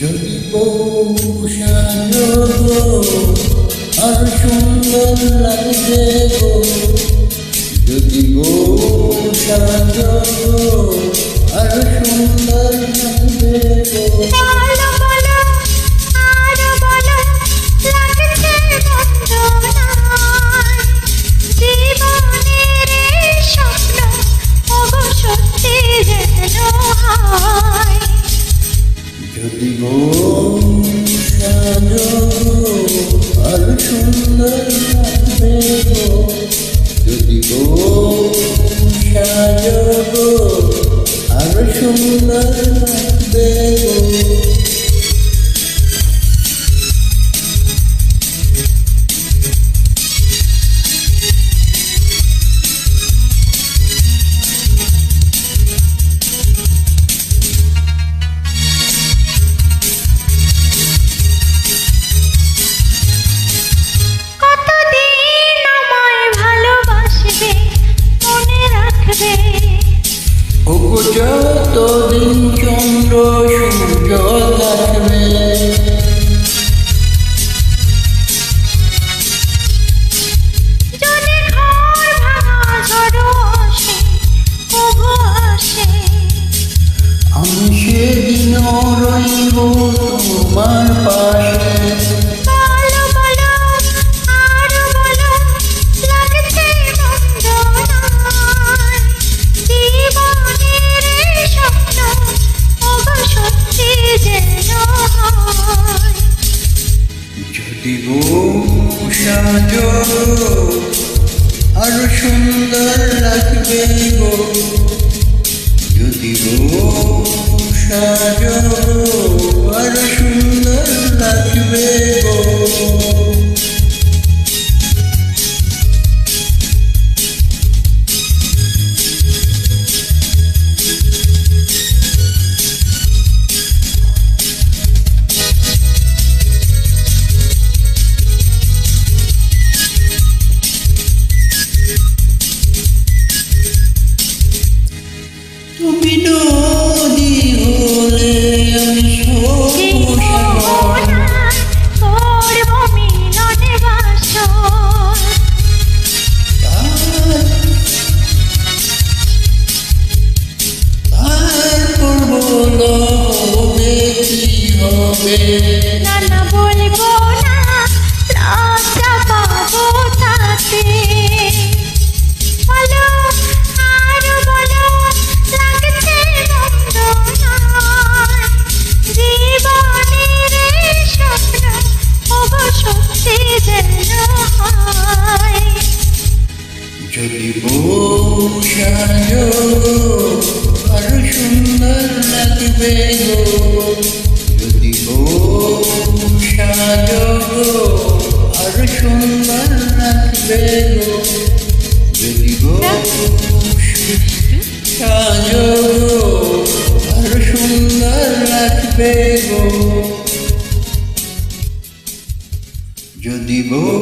যদি পৌষানো আর সুন্দর লাগছে গো যদি গো আর সুন্দর লাগবে গো। যদি আমি সেদিন রইব তোমার পাশে। গো সাজো আরও সুন্দর লাগবে গো। যদি গো সাজো হবে। না না বলব না লজ্জা পাবো তাতে। বলো আর বলো লাগছে বন্ধনায় জীবনের এই স্বপ্ন ওগো সত্যি যেন হয়। যদি বউ সাজো আরও সুন্দর লাগবে গো। যদি গো সাজো আর সুন্দর লাগবে গো, যদি গো সাজো আর সুন্দর লাগবে গো, যদি বউ